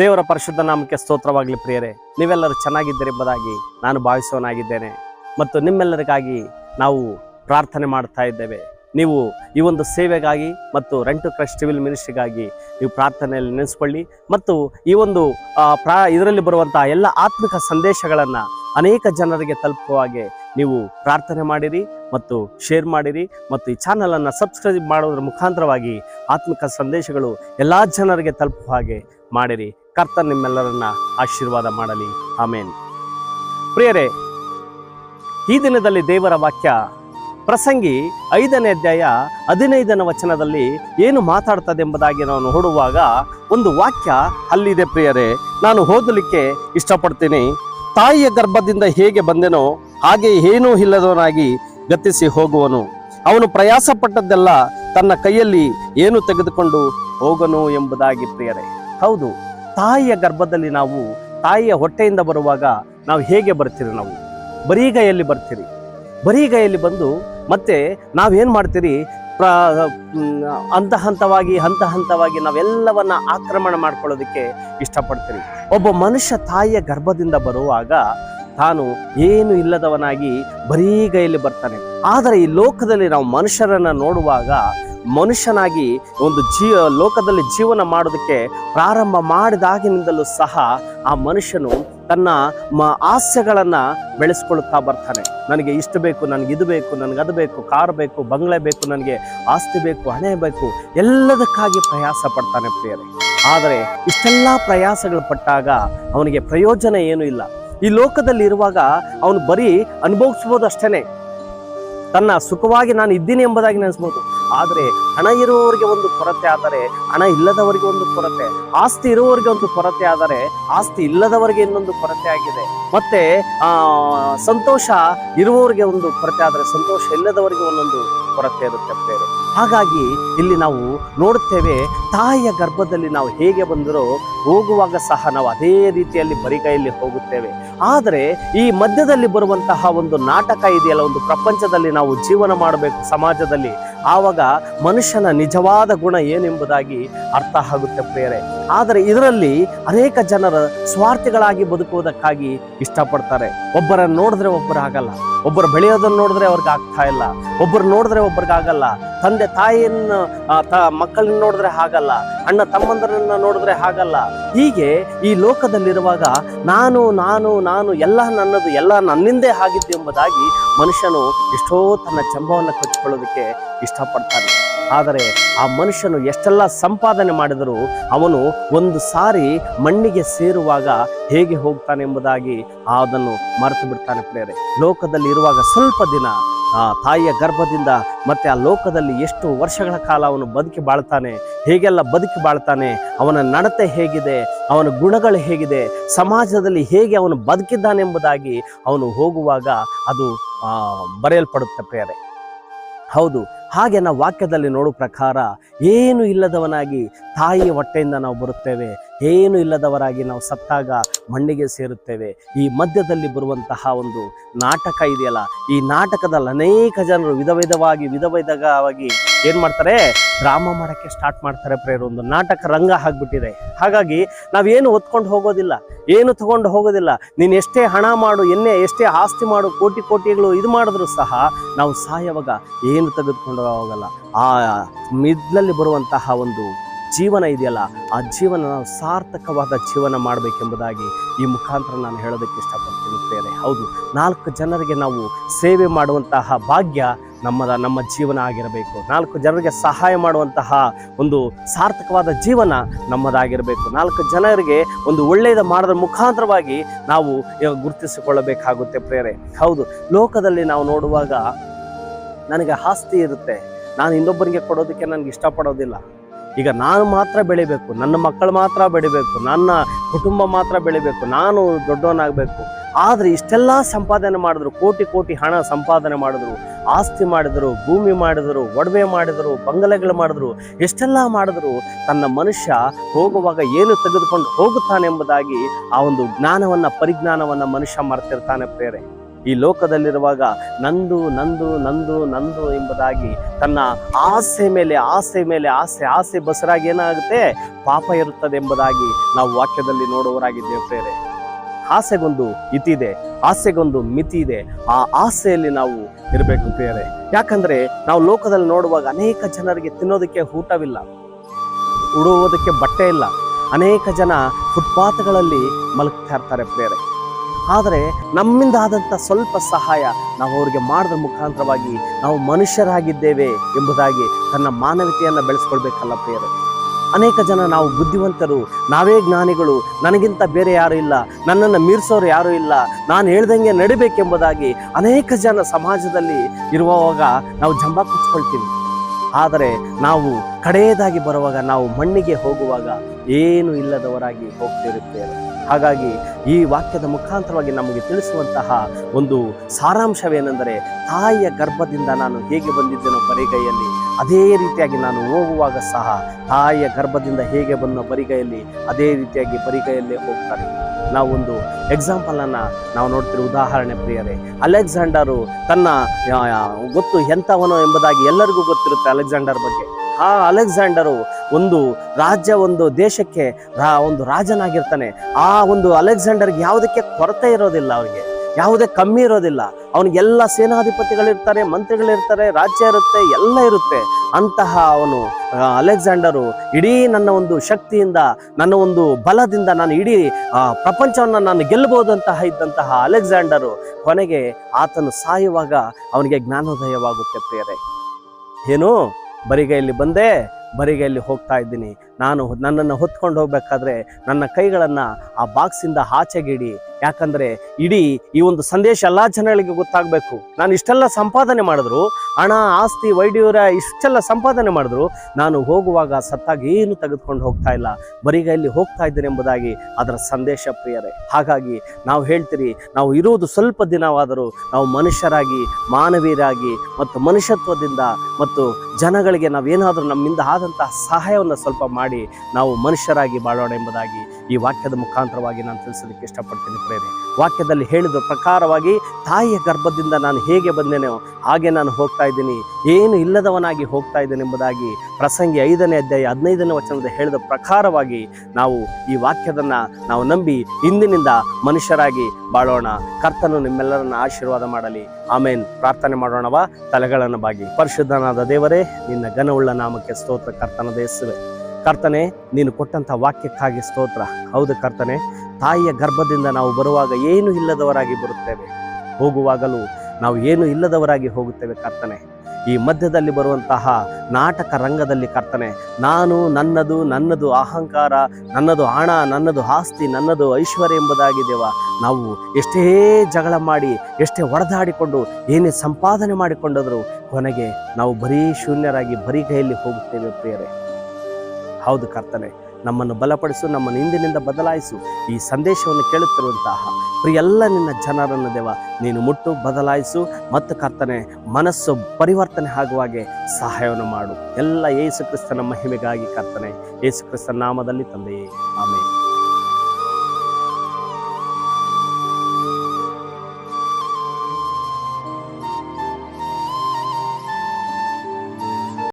ದೇವರ ಪರಿಶುದ್ಧ ನಾಮಕ್ಕೆ ಸ್ತೋತ್ರವಾಗಲಿ ಪ್ರಿಯರೇ, ನೀವೆಲ್ಲರೂ ಚೆನ್ನಾಗಿದ್ದೀರೆಂಬುದಾಗಿ ನಾನು ಭಾವಿಸೋನಾಗಿದ್ದೇನೆ ಮತ್ತು ನಿಮ್ಮೆಲ್ಲರಿಗಾಗಿ ನಾವು ಪ್ರಾರ್ಥನೆ ಮಾಡ್ತಾ ಇದ್ದೇವೆ. ನೀವು ಈ ಒಂದು ಸೇವೆಗಾಗಿ ಮತ್ತು ರೆಂಟು ಕ್ರಶ್ ಟಿವಿಲ್ ಮಿನಿಸ್ಟ್ರಿಗಾಗಿ ನೀವು ಪ್ರಾರ್ಥನೆಯಲ್ಲಿ ನೆನೆಸ್ಕೊಳ್ಳಿ. ಮತ್ತು ಈ ಒಂದು ಪ್ರಾ, ಇದರಲ್ಲಿ ಬರುವಂತಹ ಎಲ್ಲ ಆತ್ಮಿಕ ಸಂದೇಶಗಳನ್ನು ಅನೇಕ ಜನರಿಗೆ ತಲುಪುವ ಹಾಗೆ ನೀವು ಪ್ರಾರ್ಥನೆ ಮಾಡಿರಿ ಮತ್ತು ಶೇರ್ ಮಾಡಿರಿ. ಮತ್ತು ಈ ಚಾನಲನ್ನು ಸಬ್ಸ್ಕ್ರೈಬ್ ಮಾಡೋದ್ರ ಮುಖಾಂತರವಾಗಿ ಆತ್ಮಿಕ ಸಂದೇಶಗಳು ಎಲ್ಲ ಜನರಿಗೆ ತಲುಪುವ ಹಾಗೆ ಮಾಡಿರಿ. ಕರ್ತ ನಿಮ್ಮೆಲ್ಲರನ್ನ ಆಶೀರ್ವಾದ ಮಾಡಲಿ. ಆಮೇನ್. ಪ್ರಿಯರೇ, ಈ ದಿನದಲ್ಲಿ ದೇವರ ವಾಕ್ಯ ಪ್ರಸಂಗಿ ಐದನೇ ಅಧ್ಯಾಯ ಹದಿನೈದನೇ ವಚನದಲ್ಲಿ ಏನು ಮಾತಾಡ್ತದೆ ಎಂಬುದಾಗಿ ನಾವು ನೋಡುವಾಗ ಒಂದು ವಾಕ್ಯ ಅಲ್ಲಿದೆ ಪ್ರಿಯರೇ. ನಾನು ಓದಲಿಕ್ಕೆ ಇಷ್ಟಪಡ್ತೀನಿ. ತಾಯಿಯ ಗರ್ಭದಿಂದ ಹೇಗೆ ಬಂದೆನೋ ಹಾಗೆ ಏನೂ ಇಲ್ಲದವನಾಗಿ ಗತಿಸಿ ಹೋಗುವನು. ಅವನು ಪ್ರಯಾಸ ಪಟ್ಟದ್ದೆಲ್ಲ ತನ್ನ ಕೈಯಲ್ಲಿ ಏನು ತೆಗೆದುಕೊಂಡು ಹೋಗನು ಎಂಬುದಾಗಿ ಪ್ರಿಯರೇ. ಹೌದು ತಾಯಿಯ ಗರ್ಭದಲ್ಲಿ ನಾವು ತಾಯಿಯ ಹೊಟ್ಟೆಯಿಂದ ಬರುವಾಗ ನಾವು ಹೇಗೆ ಬರ್ತೀರಿ ನಾವು? ಬರೀಗೈಯಲ್ಲಿ ಬರ್ತೀರಿ. ಬರೀಗೈಯಲ್ಲಿ ಬಂದು ಮತ್ತೆ ನಾವೇನು ಮಾಡ್ತೀರಿ? ಪ್ರ ಹಂತ ಹಂತವಾಗಿ ಹಂತ ಹಂತವಾಗಿ ನಾವೆಲ್ಲವನ್ನ ಆಕ್ರಮಣ ಮಾಡ್ಕೊಳ್ಳೋದಕ್ಕೆ ಇಷ್ಟಪಡ್ತೀರಿ. ಒಬ್ಬ ಮನುಷ್ಯ ತಾಯಿಯ ಗರ್ಭದಿಂದ ಬರುವಾಗ ತಾನು ಏನು ಇಲ್ಲದವನಾಗಿ ಬರೀಗೈಯಲ್ಲಿ ಬರ್ತಾನೆ. ಆದರೆ ಈ ಲೋಕದಲ್ಲಿ ನಾವು ಮನುಷ್ಯರನ್ನು ನೋಡುವಾಗ ಮನುಷ್ಯನಾಗಿ ಒಂದು ಜೀ ಲೋಕದಲ್ಲಿ ಜೀವನ ಮಾಡೋದಕ್ಕೆ ಪ್ರಾರಂಭ ಮಾಡಿದಾಗಿನಿಂದಲೂ ಸಹ ಆ ಮನುಷ್ಯನು ತನ್ನ ಮ ಆಸೆಗಳನ್ನು ಬೆಳೆಸ್ಕೊಳ್ಳುತ್ತಾ ಬರ್ತಾನೆ. ನನಗೆ ಇಷ್ಟು ಬೇಕು, ನನಗೆ ಇದು ಬೇಕು, ನನಗೆ ಅದು ಬೇಕು, ಕಾರ್ ಬೇಕು, ಬಂಗ್ಲೆ ಬೇಕು, ನನಗೆ ಆಸ್ತಿ ಬೇಕು, ಹಣೆ ಬೇಕು, ಎಲ್ಲದಕ್ಕಾಗಿ ಪ್ರಯಾಸ ಪಡ್ತಾನೆ ಪ್ರಿಯರೇ. ಆದರೆ ಇಷ್ಟೆಲ್ಲ ಪ್ರಯಾಸಗಳು ಪಟ್ಟಾಗ ಅವನಿಗೆ ಪ್ರಯೋಜನ ಏನೂ ಇಲ್ಲ. ಈ ಲೋಕದಲ್ಲಿ ಇರುವಾಗ ಅವನು ಬರೀ ಅನುಭವಿಸ್ಬೋದು ಅಷ್ಟೇ ತನ್ನ ಸುಖವಾಗಿ ನಾನು ಇದ್ದೀನಿ ಎಂಬುದಾಗಿ ನೆನೆಸ್ಬೋದು. ಆದರೆ ಹಣ ಇರುವವರಿಗೆ ಒಂದು ಕೊರತೆ ಆದರೆ, ಹಣ ಇಲ್ಲದವರಿಗೆ ಒಂದು ಕೊರತೆ, ಆಸ್ತಿ ಇರುವವರಿಗೆ ಒಂದು ಕೊರತೆ ಆದರೆ, ಆಸ್ತಿ ಇಲ್ಲದವರಿಗೆ ಇನ್ನೊಂದು ಕೊರತೆ ಆಗಿದೆ. ಮತ್ತೆ ಸಂತೋಷ ಇರುವವರಿಗೆ ಒಂದು ಕೊರತೆ ಆದರೆ ಸಂತೋಷ ಇಲ್ಲದವರಿಗೆ ಒಂದೊಂದು ಕೊರತೆ ಇರುತ್ತೆ ಬೇರೆ ಹಾಗಾಗಿ ಇಲ್ಲಿ ನಾವು ನೋಡುತ್ತೇವೆ ತಾಯಿಯ ಗರ್ಭದಲ್ಲಿ ನಾವು ಹೇಗೆ ಬಂದರೂ ಹೋಗುವಾಗ ಸಹ ನಾವು ಅದೇ ರೀತಿಯಲ್ಲಿ ಬರಿಗೈಯಲ್ಲಿ ಹೋಗುತ್ತೇವೆ. ಆದರೆ ಈ ಮಧ್ಯದಲ್ಲಿ ಬರುವಂತಹ ಒಂದು ನಾಟಕ ಇದೆಯಲ್ಲ, ಒಂದು ಪ್ರಪಂಚದಲ್ಲಿ ನಾವು ಜೀವನ ಮಾಡಬೇಕು ಸಮಾಜದಲ್ಲಿ ಆವಾಗ ಮನುಷ್ಯನ ನಿಜವಾದ ಗುಣ ಏನೆಂಬುದಾಗಿ ಅರ್ಥ ಆಗುತ್ತೆ ಪ್ರಿಯರೇ. ಆದರೆ ಇದರಲ್ಲಿ ಅನೇಕ ಜನರ ಸ್ವಾರ್ಥಿಗಳಾಗಿ ಬದುಕುವುದಕ್ಕಾಗಿ ಇಷ್ಟಪಡ್ತಾರೆ. ಒಬ್ಬರನ್ನು ನೋಡಿದ್ರೆ ಒಬ್ಬರು ಆಗಲ್ಲ. ಒಬ್ಬರು ಬೆಳೆಯೋದನ್ನು ನೋಡಿದ್ರೆ ಅವ್ರಿಗೆ ಆಗ್ತಾ ಇಲ್ಲ. ಒಬ್ಬರು ನೋಡಿದ್ರೆ ಆಗಲ್ಲ. ತಂದೆ ತಾಯಿಯನ್ನು ತ, ಮಕ್ಕಳನ್ನ ನೋಡಿದ್ರೆ ಆಗಲ್ಲ ಅಣ್ಣ ತಮ್ಮಂದರನ್ನ ನೋಡಿದ್ರೆ ಆಗಲ್ಲ ಹೀಗೆ ಈ ಲೋಕದಲ್ಲಿರುವಾಗ ನಾನು ನಾನು ನಾನು ಎಲ್ಲ ನನ್ನದು, ಎಲ್ಲ ನನ್ನಿಂದೇ ಆಗಿದ್ದು ಎಂಬುದಾಗಿ ಮನುಷ್ಯನು ಎಷ್ಟೋ ತನ್ನ ಚಂಬವನ್ನು ಕಚ್ಕೊಳ್ಳೋದಕ್ಕೆ ಇಷ್ಟಪಡ್ತಾನೆ. ಆದರೆ ಆ ಮನುಷ್ಯನು ಎಷ್ಟೆಲ್ಲ ಸಂಪಾದನೆ ಮಾಡಿದರೂ ಅವನು ಒಂದು ಸಾರಿ ಮಣ್ಣಿಗೆ ಸೇರುವಾಗ ಹೇಗೆ ಹೋಗ್ತಾನೆ ಎಂಬುದಾಗಿ ಅದನ್ನು ಮರೆತು ಬಿಡ್ತಾನೆ ಪ್ರೇರೆ ಲೋಕದಲ್ಲಿ ಇರುವಾಗ ಸ್ವಲ್ಪ ದಿನ ಆ ತಾಯಿಯ ಗರ್ಭದಿಂದ ಮತ್ತೆ ಆ ಲೋಕದಲ್ಲಿ ಎಷ್ಟು ವರ್ಷಗಳ ಕಾಲ ಅವನು ಬದುಕಿ ಬಾಳ್ತಾನೆ, ಹೇಗೆಲ್ಲ ಬದುಕಿ ಬಾಳ್ತಾನೆ, ಅವನ ನಡತೆ ಹೇಗಿದೆ, ಅವನ ಗುಣಗಳು ಹೇಗಿದೆ, ಸಮಾಜದಲ್ಲಿ ಹೇಗೆ ಅವನು ಬದುಕಿದ್ದಾನೆಂಬುದಾಗಿ ಅವನು ಹೋಗುವಾಗ ಅದು ಬರೆಯಲ್ಪಡುತ್ತೆ ಪ್ರೇರೆ ಹೌದು ಹಾಗೆ ನಾವು ವಾಕ್ಯದಲ್ಲಿ ನೋಡೋ ಪ್ರಕಾರ ಏನು ಇಲ್ಲದವನಾಗಿ ತಾಯಿಯ ಹೊಟ್ಟೆಯಿಂದ ನಾವು ಬರುತ್ತೇವೆ. ಏನು ಇಲ್ಲದವರಾಗಿ ನಾವು ಸತ್ತಾಗ ಮಣ್ಣಿಗೆ ಸೇರುತ್ತೇವೆ. ಈ ಮಧ್ಯದಲ್ಲಿ ಬರುವಂತಹ ಒಂದು ನಾಟಕ ಇದೆಯಲ್ಲ, ಈ ನಾಟಕದಲ್ಲಿ ಅನೇಕ ಜನರು ವಿಧ ವಿಧವಾಗಿ ವಿಧ ವಿಧವಾಗಿ ಏನು ಮಾಡ್ತಾರೆ? ಡ್ರಾಮ ಮಾಡೋಕ್ಕೆ ಸ್ಟಾರ್ಟ್ ಮಾಡ್ತಾರೆ ಪ್ರೇರು, ಒಂದು ನಾಟಕ ರಂಗ ಆಗ್ಬಿಟ್ಟಿದೆ. ಹಾಗಾಗಿ ನಾವೇನು ಹೊತ್ಕೊಂಡು ಹೋಗೋದಿಲ್ಲ, ಏನು ತಗೊಂಡು ಹೋಗೋದಿಲ್ಲ. ನೀನು ಎಷ್ಟೇ ಹಣ ಮಾಡು ಎನ್ನೇ ಎಷ್ಟೇ ಆಸ್ತಿ ಮಾಡು, ಕೋಟಿ ಕೋಟಿಗಳು ಇದು ಮಾಡಿದ್ರು ಸಹ ನಾವು ಸಾಯವಾಗ ಏನು ತೆಗೆದುಕೊಂಡು ಹೋಗಲ್ಲ. ಆ ಮಿದ್ಲಲ್ಲಿ ಬರುವಂತಹ ಒಂದು ಜೀವನ ಇದೆಯಲ್ಲ, ಆ ಜೀವನ ನಾವು ಸಾರ್ಥಕವಾದ ಜೀವನ ಮಾಡಬೇಕೆಂಬುದಾಗಿ ಈ ಮುಖಾಂತರ ನಾನು ಹೇಳೋದಕ್ಕೆ ಇಷ್ಟಪಡ್ತೀನಿ ಪ್ರೇರೆ ಹೌದು, ನಾಲ್ಕು ಜನರಿಗೆ ನಾವು ಸೇವೆ ಮಾಡುವಂತಹ ಭಾಗ್ಯ ನಮ್ಮದ, ನಮ್ಮ ಜೀವನ ಆಗಿರಬೇಕು. ನಾಲ್ಕು ಜನರಿಗೆ ಸಹಾಯ ಮಾಡುವಂತಹ ಒಂದು ಸಾರ್ಥಕವಾದ ಜೀವನ ನಮ್ಮದಾಗಿರಬೇಕು. ನಾಲ್ಕು ಜನರಿಗೆ ಒಂದು ಒಳ್ಳೆಯದ ಮಾಡೋದ್ರ ಮುಖಾಂತರವಾಗಿ ನಾವು ಗುರುತಿಸಿಕೊಳ್ಳಬೇಕಾಗುತ್ತೆ ಪ್ರೇರೆ ಹೌದು, ಲೋಕದಲ್ಲಿ ನಾವು ನೋಡುವಾಗ ನನಗೆ ಆಸ್ತಿ ಇರುತ್ತೆ. ನಾನು ಇನ್ನೊಬ್ಬರಿಗೆ ಕೊಡೋದಕ್ಕೆ ನನಗೆ ಇಷ್ಟಪಡೋದಿಲ್ಲ. ಈಗ ನಾನು ಮಾತ್ರ ಬೆಳಿಬೇಕು, ನನ್ನ ಮಕ್ಕಳು ಮಾತ್ರ ಬೆಳಿಬೇಕು, ನನ್ನ ಕುಟುಂಬ ಮಾತ್ರ ಬೆಳಿಬೇಕು, ನಾನು ದೊಡ್ಡವನಾಗಬೇಕು. ಆದರೆ ಇಷ್ಟೆಲ್ಲ ಸಂಪಾದನೆ ಮಾಡಿದ್ರು, ಕೋಟಿ ಕೋಟಿ ಹಣ ಸಂಪಾದನೆ ಮಾಡಿದ್ರು, ಆಸ್ತಿ ಮಾಡಿದರು, ಭೂಮಿ ಮಾಡಿದರು, ಒಡವೆ ಮಾಡಿದರು, ಬಂಗಲೆಗಳು ಮಾಡಿದ್ರು, ಎಷ್ಟೆಲ್ಲ ಮಾಡಿದ್ರು, ತನ್ನ ಮನುಷ್ಯ ಹೋಗುವಾಗ ಏನು ತೆಗೆದುಕೊಂಡು ಹೋಗುತ್ತಾನೆ ಎಂಬುದಾಗಿ ಆ ಒಂದು ಜ್ಞಾನವನ್ನು, ಪರಿಜ್ಞಾನವನ್ನು ಮನುಷ್ಯ ಮರ್ತಿರ್ತಾನೆ ಪ್ರೇರೆ ಈ ಲೋಕದಲ್ಲಿರುವಾಗ ನಂದು ನಂದು ನಂದು ನಂದು ಎಂಬುದಾಗಿ ತನ್ನ ಆಸೆ ಮೇಲೆ ಆಸೆ ಮೇಲೆ, ಆಸೆ ಆಸೆ ಬಸರಾಗಿ ಏನಾಗುತ್ತೆ? ಪಾಪ ಇರುತ್ತದೆ ಎಂಬುದಾಗಿ ನಾವು ವಾಕ್ಯದಲ್ಲಿ ನೋಡುವವರಾಗಿದ್ದೇವೆ ಪ್ರೇರೆ ಆಸೆಗೊಂದು ಇತಿದೆ ಆಸೆಗೊಂದು ಮಿತಿ ಇದೆ. ಆ ಆಸೆಯಲ್ಲಿ ನಾವು ಇರಬೇಕು ಪ್ರೇರೆ ಯಾಕಂದ್ರೆ ನಾವು ಲೋಕದಲ್ಲಿ ನೋಡುವಾಗ ಅನೇಕ ಜನರಿಗೆ ತಿನ್ನೋದಕ್ಕೆ ಊಟವಿಲ್ಲ, ಉಡುವುದಕ್ಕೆ ಬಟ್ಟೆ ಇಲ್ಲ. ಅನೇಕ ಜನ ಫುಟ್ಪಾತ್ಗಳಲ್ಲಿ ಮಲಗ್ತಾ ಇರ್ತಾರೆ ಪ್ರಿಯರೇ. ಆದರೆ ನಮ್ಮಿಂದ ಆದಂಥ ಸ್ವಲ್ಪ ಸಹಾಯ ನಾವು ಅವರಿಗೆ ಮಾಡಿದ ಮುಖಾಂತರವಾಗಿ ನಾವು ಮನುಷ್ಯರಾಗಿದ್ದೇವೆ ಎಂಬುದಾಗಿ ತನ್ನ ಮಾನವೀಯತೆಯನ್ನು ಬೆಳೆಸ್ಕೊಳ್ಬೇಕಲ್ಲ ಪ್ರಿಯರು. ಅನೇಕ ಜನ ನಾವು ಬುದ್ಧಿವಂತರು, ನಾವೇ ಜ್ಞಾನಿಗಳು, ನನಗಿಂತ ಬೇರೆ ಯಾರು ಇಲ್ಲ, ನನ್ನನ್ನು ಮೀರಿಸೋರು ಯಾರು ಇಲ್ಲ, ನಾನು ಹೇಳ್ದಂಗೆ ನಡಿಬೇಕೆಂಬುದಾಗಿ ಅನೇಕ ಜನ ಸಮಾಜದಲ್ಲಿ ಇರುವಾಗ ನಾವು ಜಂಬ ಕುಚ್ಕೊಳ್ತೀವಿ. ಆದರೆ ನಾವು ಕಡೆಯದಾಗಿ ಬರುವಾಗ, ನಾವು ಮಣ್ಣಿಗೆ ಹೋಗುವಾಗ ಏನು ಇಲ್ಲದವರಾಗಿ ಹೋಗ್ತಿರುತ್ತೇವೆ. ಹಾಗಾಗಿ ಈ ವಾಕ್ಯದ ಮುಖಾಂತರವಾಗಿ ನಮಗೆ ತಿಳಿಸುವಂತಹ ಒಂದು ಸಾರಾಂಶವೇನೆಂದರೆ ತಾಯಿಯ ಗರ್ಭದಿಂದ ನಾನು ಹೇಗೆ ಬಂದಿದ್ದೇನೋ ಬರಿಗೈಯಲ್ಲಿ, ಅದೇ ರೀತಿಯಾಗಿ ನಾನು ಹೋಗುವಾಗ ಸಹ ತಾಯಿಯ ಗರ್ಭದಿಂದ ಹೇಗೆ ಬಂದ ಬರಿಗೈಯಲ್ಲಿ, ಅದೇ ರೀತಿಯಾಗಿ ಬರಿಗೈಯಲ್ಲೇ ಹೋಗ್ತಾರೆ. ನಾವು ಒಂದು ಎಕ್ಸಾಂಪಲ್ ಅನ್ನ ನಾವು ನೋಡ್ತಿರೋ ಉದಾಹರಣೆ ಪ್ರಿಯರೇ, ಅಲೆಕ್ಸಾಂಡರು ತನ್ನ ಗೊತ್ತು ಎಂಥವನೋ ಎಂಬುದಾಗಿ ಎಲ್ಲರಿಗೂ ಗೊತ್ತಿರುತ್ತೆ ಅಲೆಕ್ಸಾಂಡರ್ ಬಗ್ಗೆ. ಆ ಅಲೆಕ್ಸಾಂಡರು ಒಂದು ರಾಜ್ಯ, ಒಂದು ದೇಶಕ್ಕೆ ರಾ- ಒಂದು ರಾಜನಾಗಿರ್ತಾನೆ. ಆ ಒಂದು ಅಲೆಕ್ಸಾಂಡರ್ಗೆ ಯಾವುದಕ್ಕೆ ಕೊರತೆ ಇರೋದಿಲ್ಲ ಅವನಿಗೆ. ಯಾವುದೇ ಕಮ್ಮಿ ಇರೋದಿಲ್ಲ. ಅವನಿಗೆಲ್ಲ ಸೇನಾಧಿಪತಿಗಳಿರ್ತಾರೆ, ಮಂತ್ರಿಗಳಿರ್ತಾರೆ, ರಾಜ್ಯ ಇರುತ್ತೆ, ಎಲ್ಲ ಇರುತ್ತೆ. ಅಂತಹ ಅವನು ಅಲೆಕ್ಸಾಂಡರು ಇಡೀ ನನ್ನ ಒಂದು ಶಕ್ತಿಯಿಂದ, ನನ್ನ ಒಂದು ಬಲದಿಂದ ನಾನು ಇಡೀ ಪ್ರಪಂಚವನ್ನು ನಾನು ಗೆಲ್ಲಬಹುದಂತಹ ಇದ್ದಂತಹ ಅಲೆಕ್ಸಾಂಡರು ಕೊನೆಗೆ ಆತನು ಸಾಯುವಾಗ ಅವನಿಗೆ ಜ್ಞಾನೋದಯವಾಗುತ್ತೆ ಪ್ರಿಯರೇ. ಏನು? ಬರಿಗೈಯಲ್ಲಿ ಬಂದೆ ಬರಿಗೈಯಲ್ಲಿ ಹೋಗ್ತಾ ಇದ್ದೀನಿ. ನಾನು ನನ್ನನ್ನು ಹೊತ್ಕೊಂಡು ಹೋಗ್ಬೇಕಾದ್ರೆ ನನ್ನ ಕೈಗಳನ್ನು ಆ ಬಾಕ್ಸಿಂದ ಆಚೆಗಿಡಿ. ಯಾಕಂದ್ರೆ ಇಡೀ ಈ ಒಂದು ಸಂದೇಶ ಎಲ್ಲಾ ಜನಗಳಿಗೆ ಗೊತ್ತಾಗಬೇಕು. ನಾನು ಇಷ್ಟೆಲ್ಲ ಸಂಪಾದನೆ ಮಾಡಿದ್ರು, ಹಣ, ಆಸ್ತಿ ವೈದ್ಯರ ಇಷ್ಟೆಲ್ಲ ಸಂಪಾದನೆ ಮಾಡಿದ್ರು, ನಾನು ಹೋಗುವಾಗ ಸತ್ತಾಗಿ ಏನು ತೆಗೆದುಕೊಂಡು ಹೋಗ್ತಾ ಇಲ್ಲ ಬರಿಗೈಯಲ್ಲಿ ಹೋಗ್ತಾ ಇದ್ದೇನೆ ಎಂಬುದಾಗಿ ಅದರ ಸಂದೇಶ ಪ್ರಿಯರೇ. ಹಾಗಾಗಿ ನಾವು ಹೇಳ್ತೀರಿ, ನಾವು ಇರುವುದು ಸ್ವಲ್ಪ ದಿನವಾದರೂ ನಾವು ಮನುಷ್ಯರಾಗಿ, ಮಾನವೀಯರಾಗಿ ಮತ್ತು ಮನುಷ್ಯತ್ವದಿಂದ ಮತ್ತು ಜನಗಳಿಗೆ ನಾವೇನಾದರೂ ನಮ್ಮಿಂದ ಆದಂತಹ ಸಹಾಯವನ್ನು ಸ್ವಲ್ಪ ಮಾಡಿ ನಾವು ಮನುಷ್ಯರಾಗಿ ಬಾಳೋಣ ಎಂಬುದಾಗಿ ಈ ವಾಕ್ಯದ ಮುಖಾಂತರವಾಗಿ ನಾನು ತಿಳಿಸೋದಕ್ಕೆ ಇಷ್ಟಪಡ್ತೀನಿ ಪ್ರೇರೆ. ವಾಕ್ಯದಲ್ಲಿ ಹೇಳಿದ ಪ್ರಕಾರವಾಗಿ ತಾಯಿಯ ಗರ್ಭದಿಂದ ನಾನು ಹೇಗೆ ಬಂದೇನೋ ಹಾಗೆ ನಾನು ಹೋಗ್ತಾ ಇದ್ದೀನಿ. ಏನು ಇಲ್ಲದವನಾಗಿ ಹೋಗ್ತಾ ಇದ್ದೇನೆ ಎಂಬುದಾಗಿ ಪ್ರಸಂಗಿ ಐದನೇ ಅಧ್ಯಾಯ ಹದಿನೈದನೇ ವಚನದ ಹೇಳಿದ ಪ್ರಕಾರವಾಗಿ ನಾವು ಈ ವಾಕ್ಯದನ್ನ ನಾವು ನಂಬಿ ಇಂದಿನಿಂದ ಮನುಷ್ಯರಾಗಿ ಬಾಳೋಣ. ಕರ್ತನು ನಿಮ್ಮೆಲ್ಲರನ್ನ ಆಶೀರ್ವಾದ ಮಾಡಲಿ. ಆಮೇನ್. ಪ್ರಾರ್ಥನೆ ಮಾಡೋಣವಾ. ತಲೆಗಳನ್ನು ಬಾಗಿ. ಪರಿಶುದ್ಧನಾದ ದೇವರೇ, ನಿನ್ನ ಘನವುಳ್ಳ ನಾಮಕ್ಕೆ ಸ್ತೋತ್ರ. ಕರ್ತನ ದೇಸುವೆ. ಕರ್ತನೆ, ನೀನು ಕೊಟ್ಟಂತ ವಾಕ್ಯಕ್ಕಾಗಿ ಸ್ತೋತ್ರ. ಹೌದು ಕರ್ತನೆ, ತಾಯಿಯ ಗರ್ಭದಿಂದ ನಾವು ಬರುವಾಗ ಏನು ಇಲ್ಲದವರಾಗಿ ಬರುತ್ತೇವೆ. ಹೋಗುವಾಗಲೂ ನಾವು ಏನು ಇಲ್ಲದವರಾಗಿ ಹೋಗುತ್ತೇವೆ ಕರ್ತನೆ. ಈ ಮಧ್ಯದಲ್ಲಿ ಬರುವಂತಹ ನಾಟಕ ರಂಗದಲ್ಲಿ ಕರ್ತನೆ, ನಾನು ನನ್ನದು ನನ್ನದು ಅಹಂಕಾರ, ನನ್ನದು ಹಣ, ನನ್ನದು ಆಸ್ತಿ, ನನ್ನದು ಐಶ್ವರ್ಯ ಎಂಬುದಾಗಿ ದೇವ, ನಾವು ಎಷ್ಟೇ ಜಗಳ ಮಾಡಿ, ಎಷ್ಟೇ ಹೊಡೆದಾಡಿಕೊಂಡು, ಏನೇ ಸಂಪಾದನೆ ಮಾಡಿಕೊಂಡಾದರೂ ಕೊನೆಗೆ ನಾವು ಬರೀ ಶೂನ್ಯರಾಗಿ ಬರೀ ಕೈಯಲ್ಲಿ ಹೋಗುತ್ತೇವೆ ಪ್ರಿಯರೇ. ಹೌದು ಕರ್ತನೆ, ನಮ್ಮನ್ನು ಬಲಪಡಿಸು, ನಮ್ಮನ್ನು ಇಂದಿನಿಂದ ಬದಲಾಯಿಸು. ಈ ಸಂದೇಶವನ್ನು ಕೇಳುತ್ತಿರುವಂತಹ ಪ್ರಿಯೆಲ್ಲ ನಿನ್ನ ಜನರನ್ನು ದೇವ, ನೀನು ಮುಟ್ಟು, ಬದಲಾಯಿಸು ಮತ್ತು ಕರ್ತನೆ, ಮನಸ್ಸು ಪರಿವರ್ತನೆ ಆಗುವ ಹಾಗೆ ಸಹಾಯವನ್ನು ಮಾಡು. ಎಲ್ಲ ಯೇಸು ಕ್ರಿಸ್ತನ ಮಹಿಮೆಗಾಗಿ ಕರ್ತನೆ, ಯೇಸು ಕ್ರಿಸ್ತನ ನಾಮದಲ್ಲಿ ತಂದೆಯೇ. ಆಮೇಲೆ